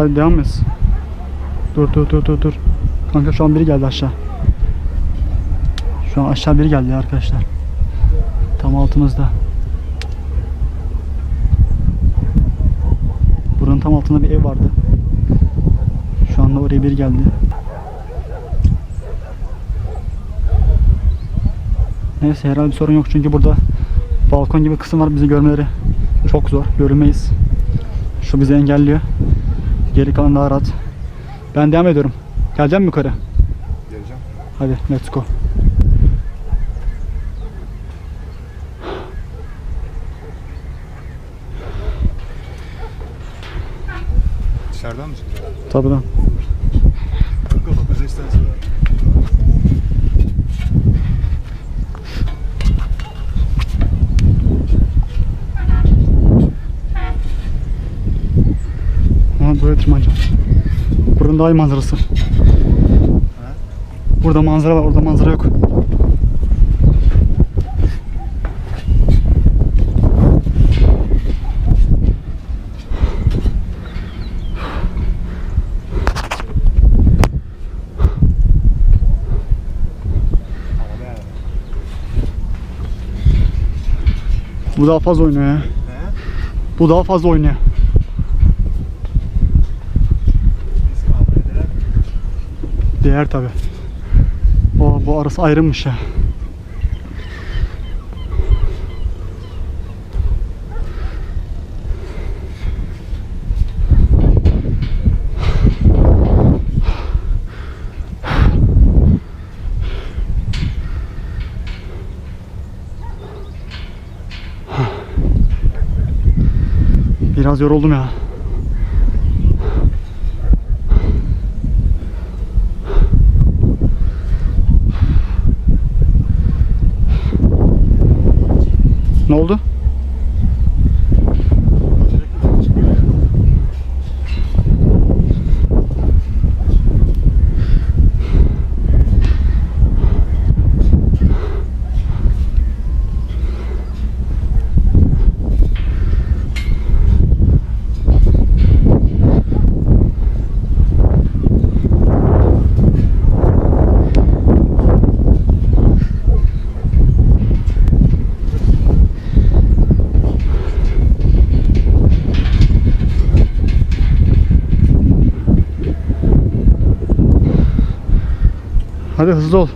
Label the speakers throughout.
Speaker 1: Hadi devam et. Dur dur dur dur dur. Kanka şu an biri geldi aşağı. Şu an aşağı biri geldi arkadaşlar. Tam altımızda. Buranın tam altında bir ev vardı. Şu anda oraya biri geldi. Neyse herhalde bir sorun yok çünkü burada balkon gibi kısım var bizi görmeleri çok zor görünmeyiz. Şu bizi engelliyor. Geri kalan daha rahat. Ben devam ediyorum. Geleceğim mi yukarı?
Speaker 2: Geleceğim.
Speaker 1: Hadi let's go.
Speaker 2: Dışarıdan mı çıkacağız?
Speaker 1: Tabii lan.
Speaker 2: Ben istersen.
Speaker 1: Ama buraya tırmanacağım. Buranın daha iyi manzarası. Burada manzara var, orada manzara yok. Bu daha fazla oynuyor ya.
Speaker 2: He?
Speaker 1: Bu daha fazla oynuyor. Değer tabi. O bu arası ayrılmış ya. Biraz yoruldum ya. Ne oldu? Hadi hızlı ol.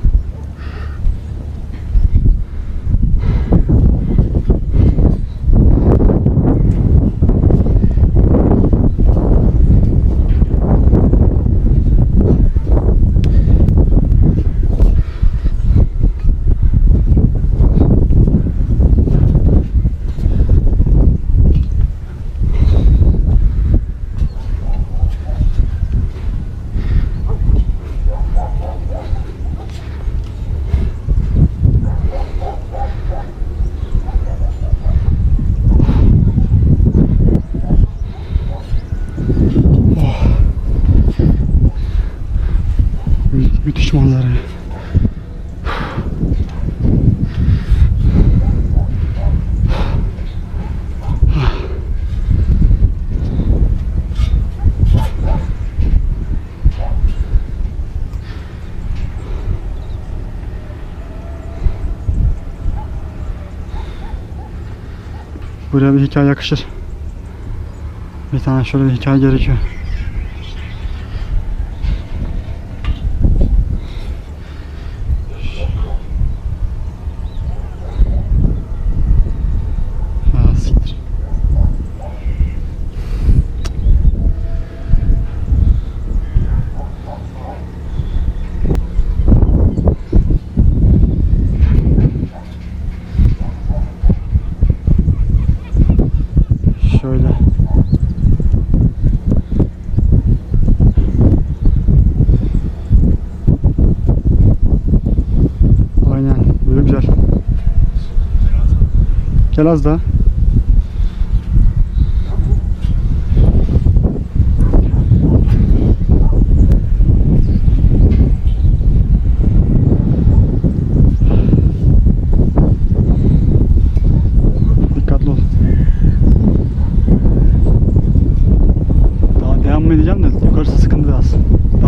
Speaker 1: Müthiş manzara. ya. Buraya bir hikaye yakışır. Bir tane şöyle bir hikaye gerekiyor. Ha, siktir. Şöyle. Aynen. Böyle güzel. Gel az daha. Dikkatli ol. Daha devam edeceğim de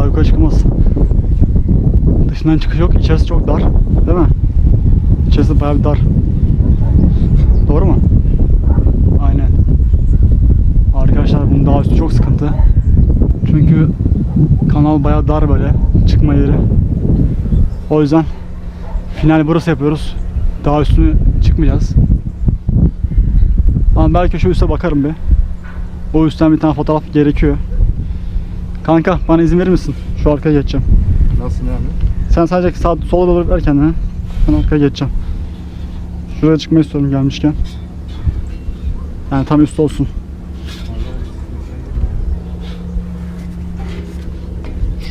Speaker 1: yukarı çıkılmaz. Dışından çıkış yok. İçerisi çok dar. Değil mi? İçerisi bayağı dar. Doğru mu? Aynen. Arkadaşlar bunun daha üstü çok sıkıntı. Çünkü kanal bayağı dar böyle. Çıkma yeri. O yüzden final burası yapıyoruz. Daha üstüne çıkmayacağız. Ama belki şu üste bakarım bir. O üstten bir tane fotoğraf gerekiyor. Kanka bana izin verir misin? Şu arkaya geçeceğim.
Speaker 2: Nasıl yani?
Speaker 1: Sen sadece sağ sola doğru ver kendine. Ben arkaya geçeceğim. Şuraya çıkmayı istiyorum gelmişken. Yani tam üstte olsun.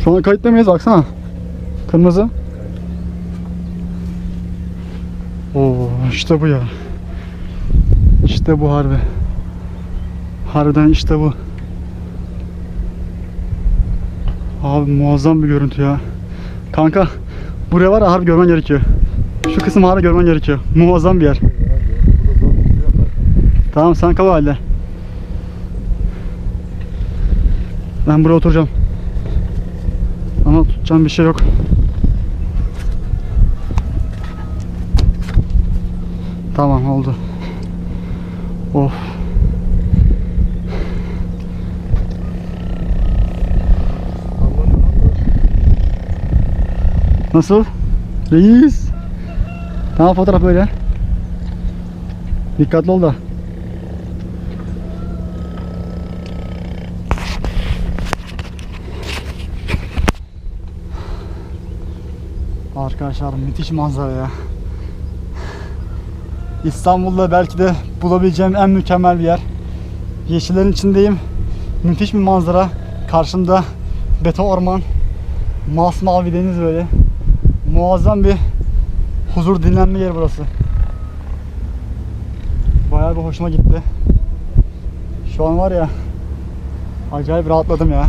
Speaker 1: Şu an kayıtta mıyız? Baksana. Kırmızı. Oo işte bu ya. İşte bu harbi. Harbiden işte bu. Abi muazzam bir görüntü ya. Kanka buraya var ya harbi görmen gerekiyor. Şu kısım harbi görmen gerekiyor. Muazzam bir yer. Tamam sen kal halde. Ben buraya oturacağım. Ama tutacağım bir şey yok. Tamam oldu. Of. Nasıl? Reis. Tamam fotoğraf böyle. Dikkatli ol da. Arkadaşlar müthiş manzara ya. İstanbul'da belki de bulabileceğim en mükemmel bir yer. Yeşillerin içindeyim. Müthiş bir manzara. Karşımda beton orman. Masmavi deniz böyle. Muazzam bir huzur dinlenme yeri burası. Bayağı bir hoşuma gitti. Şu an var ya acayip rahatladım ya.